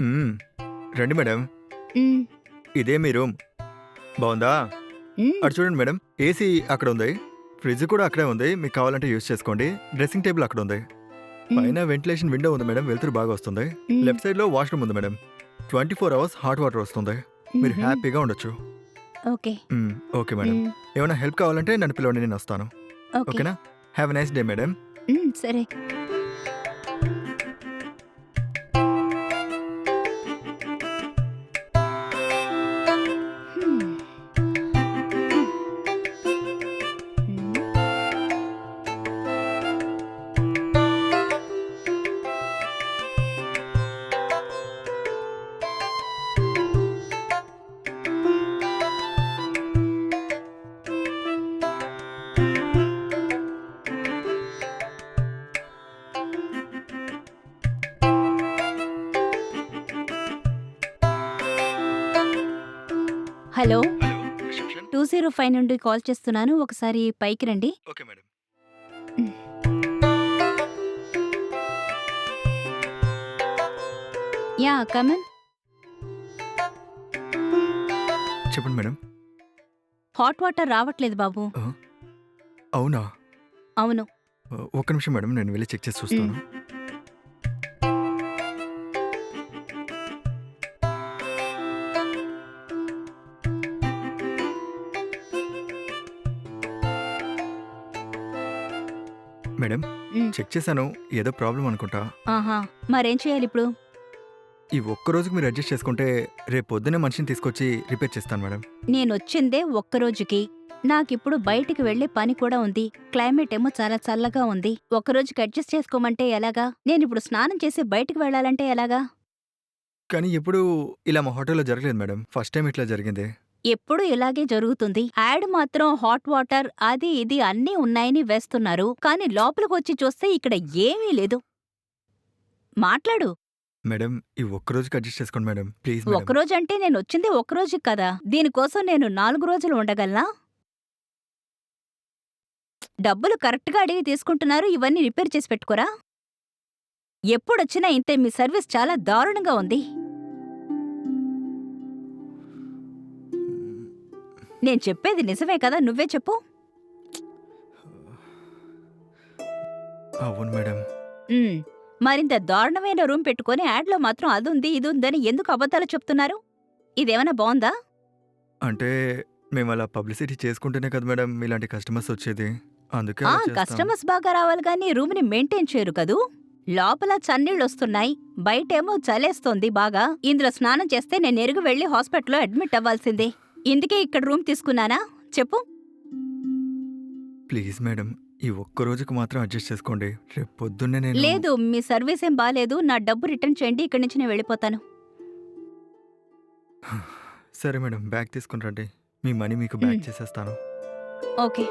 మ్మ్. రండి మేడం. ఇదే మీ రూమ్. బాగుందా? అటు చూడండి మేడం ఏసీ అక్కడ ఉంది. ఫ్రిడ్జ్ కూడా అక్కడే ఉంది. మీకు కావాలంటే యూస్ చేసుకోండి. డ్రెస్సింగ్ టేబుల్ అక్కడ ఉంది. పైన వెంటిలేషన్ విండో ఉంది మేడం. వెళ్తురు బాగా వస్తుంది. లెఫ్ట్ సైడ్లో వాష్రూమ్ ఉంది madam. Twenty four hours hot water వస్తుంది. మీరు. హ్యాపీగా ఉండొచ్చు. ఓకే. మ్మ్. Okay madam. ఏమైనా హెల్ప్ కావాలంటే నన్ను పిలవండి నేను వస్తాను. ఓకే. ఓకేనా? Have a nice day madam. సరే. హలో. టూ జీరో ఫైవ్ నుండి కాల్ చేస్తున్నాను. ఒకసారి పైకి రండి. Okay madam. యా కమన్ చెప్పండి మేడం. హాట్ వాటర్ రావట్లేదు బాబు. అవునా? అవును. ఒక్క నిమిషం మేడం. నేను వెళ్ళి చెక్ చేసి చూస్తాను. మేడం చెక్ చేశాను ఏదో ప్రాబ్లం అనుకుంటా. ఆహా మరేం చేయాలి ఇప్పుడు? ఈ ఒక్క రోజుకి మీరు అడ్జస్ట్ చేసుకుంటే రేపు పొద్దున్నే మనిషిని తీసుకొచ్చి రిపేర్ చేస్తాను మేడం. నేను వచ్చిందే ఒక్క రోజుకి. నాకిప్పుడు బయటికి వెళ్ళే పని కూడా ఉంది. క్లైమేట్ ఏమో చాలా చల్లగా ఉంది. ఒక్క రోజుకి అడ్జస్ట్ చేసుకోమంటే ఎలాగా? నేను ఇప్పుడు స్నానం చేసి బయటికి వెళ్ళాలంటే ఎలాగా? కానీ ఎప్పుడు ఇలా మా హోటల్లో జరగలేదు మేడం. ఫస్ట్ టైం ఇట్లా జరిగింది. ఎప్పుడు ఇలాగే జరుగుతుంది. యాడ్ మాత్రం హాట్ వాటర్ అది ఇది అన్నీ ఉన్నాయని వేస్తున్నారు. కానీ లోపలికి వచ్చి చూస్తే ఇక్కడ ఏమీ లేదు. మాట్లాడు. మేడం ఈ ఒక్క రోజుకి అడ్జస్ట్ చేసుకోండి మేడం. ప్లీజ్ ఒక్కరోజు అంటే నేను వచ్చింది ఒక్కరోజు కదా. దీనికోసం నేను నాలుగు రోజులు ఉండగలనా? డబ్బులు కరెక్ట్గా అడిగి తీసుకుంటున్నారు. ఇవన్నీ రిపేర్ చేసి పెట్టుకోరా? ఎప్పుడొచ్చినా ఇంతే. మీ సర్వీస్ చాలా దారుణంగా ఉంది. నేను చెప్పేది నిజమే కదా నువ్వే చెప్పు. అవును మేడం. ఉమ్, మరింత దారుణమైన రూమ్ పెట్టుకొని యాడ్లో మాత్రం అదుంది ఇది ఉందని ఎందుకు అబద్ధాలు చెప్తున్నారు? ఇదేమైనా బాగుందా? అంటే మేము అలా పబ్లిసిటీ చేసుకుంటేనే కదా మేడం ఇలాంటి కస్టమర్స్ వచ్చేది. అందుకే ఆ అలా చేస్తాం. కస్టమర్స్ బాగా రావాలి కానీ రూమ్ని మెయింటైన్ చేయరు కదూ? లోపల చన్నీళ్ళొస్తున్నాయి బయటేమో చలేస్తోంది బాగా. ఇందులో స్నానం చేస్తే నేను ఎరుగు వెళ్ళి హాస్పిటల్లో అడ్మిట్ అవ్వాల్సిందే. ఇందుకే ఇక్కడ రూమ్ తీసుకున్నానా? చెప్పు. ప్లీజ్ మేడం ఈ ఒక్క రోజుకి మాత్రం అడ్జస్ట్ చేసుకోండి. రేపు పొద్దున్నే నేను లేదు మీ సర్వీస్ ఏం బాలేదు. నా డబ్బు రిటర్న్ చేయండి ఇక్కడి నుంచి నేను వెళ్ళిపోతాను. సరే మేడం బ్యాగ్ తీసుకుని రండి. మీ మనీ మీకు బ్యాక్ మ్. చేసేస్తాను. ఓకే.